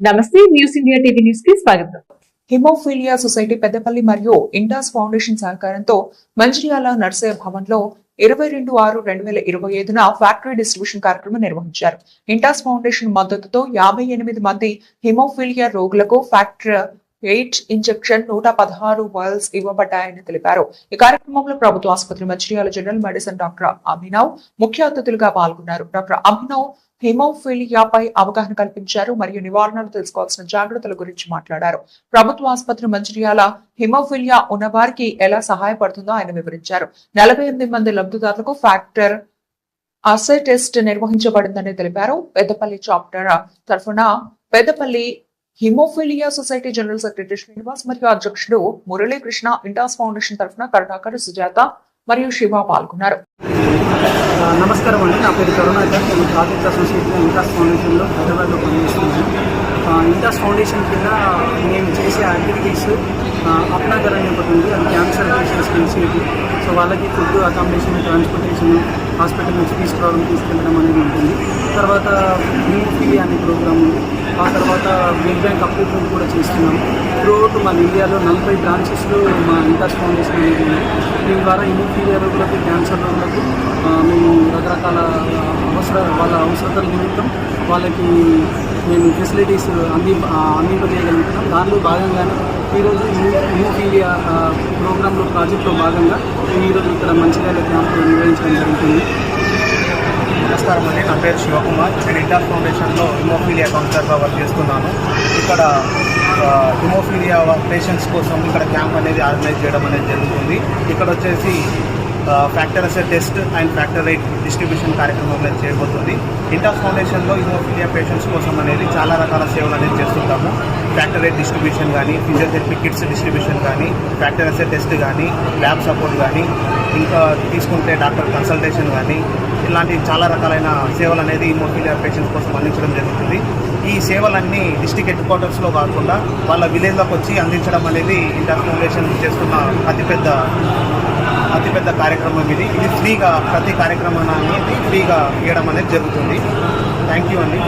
నమస్తే news India TV న్యూస్కి స్వాగతం. హిమోఫీలియా సొసైటీ పెద్దపల్లి మరియు ఇండాస్ ఫౌండేషన్ సహకారంతో మంచిర్యాల నర్సయ్య భవన్లో ఇరవై రెండు ఆరు రెండు వేల ఇరవై ఐదున ఫ్యాక్టరీ డిస్ట్రిబ్యూషన్ కార్యక్రమం నిర్వహించారు. ఇంటాస్ ఫౌండేషన్ మద్దతుతో యాభై ఎనిమిది మంది హిమోఫీలియా రోగులకు ఫ్యాక్టరీ ఎయిట్ ఇంజెక్షన్ నూట పదహారు వైల్స్ ఇవ్వబడ్డాయని తెలిపారు. ఈ కార్యక్రమంలో ప్రభుత్వ ఆసుపత్రి Mancherial general medicine doctor Abhinav ముఖ్య అతిథులుగా పాల్గొన్నారు. డాక్టర్ అభినవ్ హిమోఫిలియాపై అవగాహన కల్పించారు మరియు నివారణలు తెలుసుకోవాల్సిన జాగ్రత్తల గురించి మాట్లాడారు. ప్రభుత్వ ఆసుపత్రి మంచిర్యాల హిమోఫిలియా ఉన్నవారికి ఎలా సహాయపడుతుందో ఆయన వివరించారు. నలభై ఎనిమిది మంది లబ్ధిదారులకు ఫ్యాక్టర్ అసై టెస్ట్ నిర్వహించబడిందని తెలిపారు. పెద్దపల్లి చాప్టర్ తరఫున Peddapalli haemophilia society general secretary Srinivas మరియు అధ్యక్షుడు మురళీకృష్ణ ఇంటాస్ ఫౌండేషన్ తరఫున కరుణాకర్ సుజాత మరియు శివ పాల్గొన్నారు. నమస్కారం అండి. నా పేరు కరుణాకర్. నేను ప్రాజెక్ట్ అసోసియేట్ ఇంటాస్ ఫౌండేషన్లో హైదరాబాద్లో పనిచేస్తున్నాను. ఇంటాస్ ఫౌండేషన్ కింద మేము చేసే యాక్టివిటీస్ అప్నాగర్ అని ఒకటి ఉంది. అది క్యాన్సర్ పేషెంట్స్కి ఇన్సిటిట్యూట్ సో వాళ్ళకి ఫుడ్ అకామిడేషన్ ట్రాన్స్పోర్టేషన్ హాస్పిటల్ నుంచి తీసుకురావడం తీసుకెళ్ళడం అనేది ఉంటుంది. తర్వాత హిమోఫిలియా అనే ప్రోగ్రామ్ ఉంది. ఆ తర్వాత బ్లడ్ బ్యాంక్ అప్రూవ్మెంట్ కూడా చేస్తున్నాము త్రూఅవుట్ మన ఇండియాలో నలభై బ్రాంచెస్లో మా ఇంటాస్ ఫౌండేషన్ అనేది దీని ద్వారా హిమోఫీలియా రోగులకు క్యాన్సర్ రోగులకు మేము రకరకాల అవసర వాళ్ళ అవసరతల నిమిత్తం వాళ్ళకి మేము ఫెసిలిటీస్ అంది ఆ, అందింపజేయగలుగుతున్నాం. దానిలో భాగంగానే ఈరోజు హిమోఫీలియా ప్రోగ్రాంలో ప్రాజెక్ట్లో భాగంగా ఈరోజు ఇక్కడ మంచిర్యాల క్యాంపు నిర్వహించడం జరుగుతుంది. నమస్కారం అండి. నా పేరు శివకుమార్. నేను ఇంటర్ ఫౌండేషన్లో హిమోఫీలియా కౌన్సిలర్గా వర్క్ చేస్తున్నాను. ఇక్కడ హిమోఫీలియా పేషెంట్స్ కోసం ఇక్కడ క్యాంప్ అనేది ఆర్గనైజ్ చేయడం అనేది జరుగుతుంది. ఇక్కడ వచ్చేసి factor assay test and factor right distribution కార్యక్రమం అనేది చేయబోతుంది. ఇంటర్ ఫౌండేషన్లో హిమోఫీలియా పేషెంట్స్ కోసం అనేది చాలా రకాల సేవలు అనేది చేస్తుంటాము. ఫ్యాక్టర్ రైట్ డిస్ట్రిబ్యూషన్ కానీ ఫిజియోథెరపీ కిట్స్ డిస్ట్రిబ్యూషన్ కానీ ఫ్యాక్టర్ అసెట్ టెస్ట్ కానీ ల్యాబ్ సపోర్ట్ కానీ ఇంకా తీసుకుంటే డాక్టర్ కన్సల్టేషన్ కానీ ఇలాంటి చాలా రకాలైన సేవలు అనేది ఇమోఫీలియా పేషెంట్స్ కోసం అందించడం జరుగుతుంది. ఈ సేవలన్నీ డిస్టిక్ హెడ్ క్వార్టర్స్లో కాకుండా వాళ్ళ విలేజ్లోకి వచ్చి అందించడం అనేది ఇంటర్ ఫౌండేషన్ చేస్తున్న అతిపెద్ద అతిపెద్ద కార్యక్రమం ఇది. ఇది ఫ్రీగా ప్రతి కార్యక్రమాన్ని ఫ్రీగా ఇవ్వడం అనేది జరుగుతుంది. థ్యాంక్ యూ అండి.